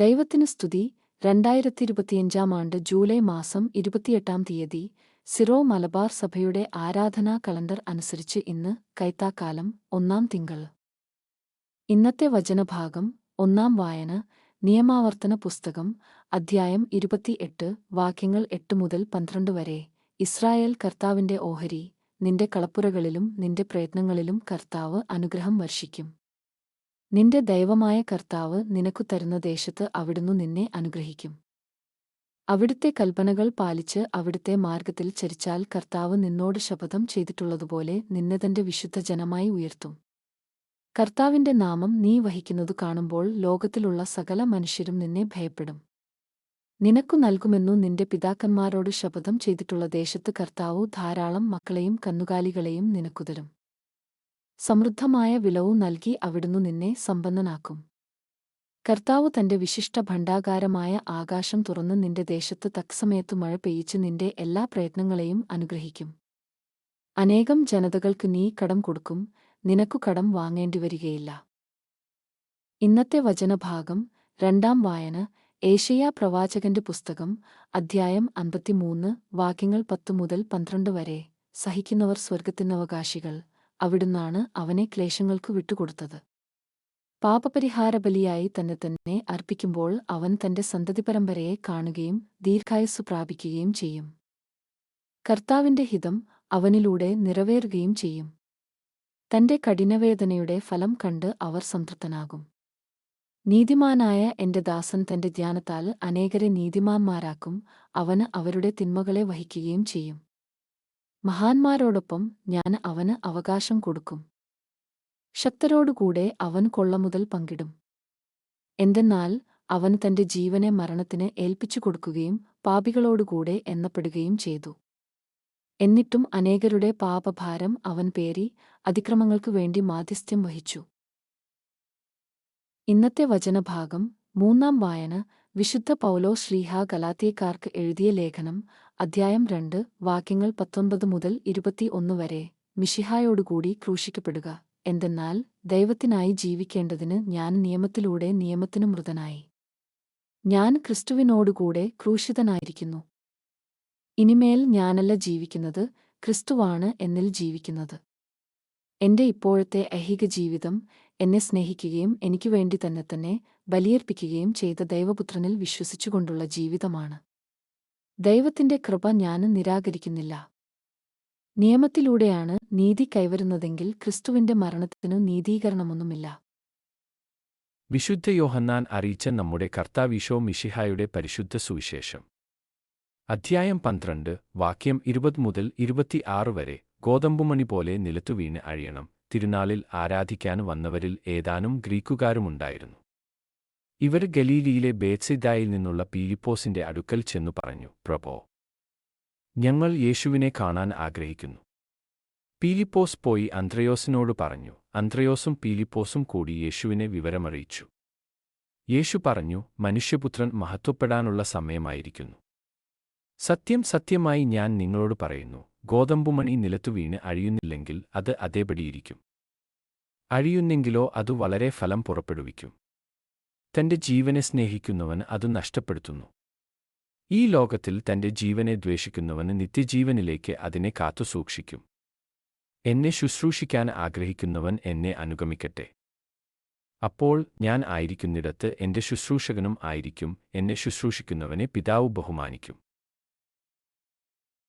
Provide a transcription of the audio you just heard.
ദൈവത്തിന് സ്തുതി. രണ്ടായിരത്തി ഇരുപത്തിയഞ്ചാം ആണ്ട് ജൂലൈ മാസം ഇരുപത്തിയെട്ടാം തീയതി സിറോ മലബാർ സഭയുടെ ആരാധനാ കലണ്ടർ അനുസരിച്ച് ഇന്ന് കൈത്താക്കാലം ഒന്നാം തിങ്കൾ. ഇന്നത്തെ വചനഭാഗം ഒന്നാം വായന നിയമാവർത്തന പുസ്തകം അധ്യായം ഇരുപത്തിയെട്ട് വാക്യങ്ങൾ എട്ട് മുതൽ പന്ത്രണ്ട് വരെ. ഇസ്രായേൽ കർത്താവിന്റെ ഓഹരി നിന്റെ കളപ്പുരകളിലും നിന്റെ പ്രയത്നങ്ങളിലും കർത്താവ് അനുഗ്രഹം വർഷിക്കും. നിന്റെ ദൈവമായ കർത്താവ് നിനക്കു തരുന്ന ദേശത്ത് അവിടുന്ന് നിന്നെ അനുഗ്രഹിക്കും. അവിടുത്തെ കൽപ്പനകൾ പാലിച്ച് അവിടുത്തെ മാർഗത്തിൽ ചരിച്ചാൽ കർത്താവ് നിന്നോട് ശപഥം ചെയ്തിട്ടുള്ളതുപോലെ നിന്നെ തന്റെ വിശുദ്ധ ജനമായി ഉയർത്തും. കർത്താവിന്റെ നാമം നീ വഹിക്കുന്നതു കാണുമ്പോൾ ലോകത്തിലുള്ള സകല മനുഷ്യരും നിന്നെ ഭയപ്പെടും. നിനക്കു നൽകുമെന്നു നിന്റെ പിതാക്കന്മാരോട് ശപഥം ചെയ്തിട്ടുള്ള ദേശത്ത് കർത്താവു ധാരാളം മക്കളെയും കന്നുകാലികളെയും നിനക്കു തരും. സമൃദ്ധമായ വിളവും നൽകി അവിടുന്നു നിന്നെ സമ്പന്നനാക്കും. കർത്താവ് തന്റെ വിശിഷ്ട ഭണ്ഡാകാരമായ ആകാശം തുറന്ന് നിന്റെ ദേശത്ത് തക്സമയത്തു മഴ പെയ്യിച്ച് നിന്റെ എല്ലാ പ്രയത്നങ്ങളെയും അനുഗ്രഹിക്കും. അനേകം ജനതകൾക്ക് നീ കടം കൊടുക്കും നിനക്കു കടം വാങ്ങേണ്ടിവരികയില്ല ഇന്നത്തെ വചനഭാഗം രണ്ടാം വായന ഏഷ്യ പ്രവാചകന്റെ പുസ്തകം അധ്യായം അൻപത്തിമൂന്ന് വാക്യങ്ങൾ പത്തു മുതൽ പന്ത്രണ്ട് വരെ. സഹിക്കുന്നവർ സ്വർഗത്തിനവകാശികൾ അവിടുന്നാണ് അവനെ ക്ലേശങ്ങൾക്കു വിട്ടുകൊടുത്തത്. പാപപരിഹാര ബലിയായി തന്നെ തന്നെ അർപ്പിക്കുമ്പോൾ അവൻ തന്റെ സന്തതി പരമ്പരയെ കാണുകയും ദീർഘായുസ്സു പ്രാപിക്കുകയും ചെയ്യും. കർത്താവിന്റെ ഹിതം അവനിലൂടെ നിറവേറുകയും ചെയ്യും. തന്റെ കഠിനവേദനയുടെ ഫലം കണ്ട് അവർ സംതൃപ്തനാകും. നീതിമാനായ എന്റെ ദാസൻ തന്റെ ധ്യാനത്താൽ അനേകരെ നീതിമാന്മാരാക്കും അവന് അവരുടെ തിന്മകളെ വഹിക്കുകയും ചെയ്യും. മഹാന്മാരോടൊപ്പം ഞാൻ അവന് അവകാശം കൊടുക്കും. ശക്തരോടുകൂടെ അവൻ കൊള്ള മുതൽ പങ്കിടും. എന്തെന്നാൽ അവൻ തന്റെ ജീവനെ മരണത്തിന് ഏൽപ്പിച്ചു കൊടുക്കുകയും പാപികളോടുകൂടെ എണ്ണപ്പെടുകയും ചെയ്തു. എന്നിട്ടും അനേകരുടെ പാപഭാരം അവൻ പേരി അതിക്രമങ്ങൾക്കു വേണ്ടി മാധ്യസ്ഥ്യം വഹിച്ചു. ഇന്നത്തെ വചനഭാഗം മൂന്നാം വായന വിശുദ്ധ പൗലോ ശ്രീഹ ഗലാത്തിയക്കാർക്ക് എഴുതിയ ലേഖനം അധ്യായം രണ്ട് വാക്യങ്ങൾ പത്തൊൻപത് മുതൽ ഇരുപത്തിയൊന്ന് വരെ. മിഷിഹായോടുകൂടി ക്രൂശിക്കപ്പെടുക. എന്തെന്നാൽ ദൈവത്തിനായി ജീവിക്കേണ്ടതിന് ഞാൻ നിയമത്തിലൂടെ നിയമത്തിന് മൃതനായി. ഞാൻ ക്രിസ്തുവിനോടുകൂടെ ക്രൂശിതനായിരിക്കുന്നു. ഇനിമേൽ ഞാനല്ല ജീവിക്കുന്നത് ക്രിസ്തുവാണ് എന്നിൽ ജീവിക്കുന്നത്. എന്റെ ഇപ്പോഴത്തെ ഐഹിക ജീവിതം എന്നെ സ്നേഹിക്കുകയും എനിക്കു വേണ്ടി തന്നെ തന്നെ ബലിയർപ്പിക്കുകയും ചെയ്ത ദൈവപുത്രനിൽ വിശ്വസിച്ചുകൊണ്ടുള്ള ജീവിതമാണ്. ദൈവത്തിന്റെ കൃപ ഞാൻ നിരാകരിക്കുന്നില്ല. നിയമത്തിലൂടെയാണ് നീതി കൈവരുന്നതെങ്കിൽ ക്രിസ്തുവിന്റെ മരണത്തിനു നീതീകരണമൊന്നുമില്ല. വിശുദ്ധ യോഹന്നാൻ അറിയിച്ച നമ്മുടെ കർത്താവിശോ മിഷിഹായുടെ പരിശുദ്ധ സുവിശേഷം. അധ്യായം പന്ത്രണ്ട് വാക്യം ഇരുപത് മുതൽ ഇരുപത്തിയാറ് വരെ. ഗോതമ്പുമണി പോലെ നിലത്തു വീണ് അഴിയണം. തിരുനാളിൽ ആരാധിക്കാൻ വന്നവരിൽ ഏതാനും ഗ്രീക്കുകാരുമുണ്ടായിരുന്നു. ഇവർ ഗലീലിയിലെ ബേത്സിദായിൽ നിന്നുള്ള പീലിപ്പോസിന്റെ അടുക്കൽ ചെന്നു പറഞ്ഞു പ്രഭോ ഞങ്ങൾ യേശുവിനെ കാണാൻ ആഗ്രഹിക്കുന്നു. പീലിപ്പോസ് പോയി അന്ത്രയോസിനോട് പറഞ്ഞു അന്ത്രയോസും പീലിപ്പോസും കൂടി യേശുവിനെ വിവരമറിയിച്ചു. യേശു പറഞ്ഞു മനുഷ്യപുത്രൻ മഹത്വപ്പെടാനുള്ള സമയമായിരിക്കുന്നു. സത്യം സത്യമായി ഞാൻ നിങ്ങളോട് പറയുന്നു. ഗോതമ്പുമണി നിലത്തു വീണ് അഴിയുന്നില്ലെങ്കിൽ അത് അതേപടിയിരിക്കും. അഴിയുന്നെങ്കിലോ അത് വളരെ ഫലം പുറപ്പെടുവിക്കും. തന്റെ ജീവനെ സ്നേഹിക്കുന്നവൻ അത് നഷ്ടപ്പെടുത്തുന്നു. ഈ ലോകത്തിൽ തന്റെ ജീവനെ ദ്വേഷിക്കുന്നവന് നിത്യജീവനിലേക്ക് അതിനെ കാത്തുസൂക്ഷിക്കും എന്നെ ശുശ്രൂഷിക്കാൻ ആഗ്രഹിക്കുന്നവൻ എന്നെ അനുഗമിക്കട്ടെ. അപ്പോൾ ഞാൻ ആയിരിക്കുന്നിടത്ത് എന്റെ ശുശ്രൂഷകനും ആയിരിക്കും എന്നെ ശുശ്രൂഷിക്കുന്നവനെ പിതാവ് ബഹുമാനിക്കും.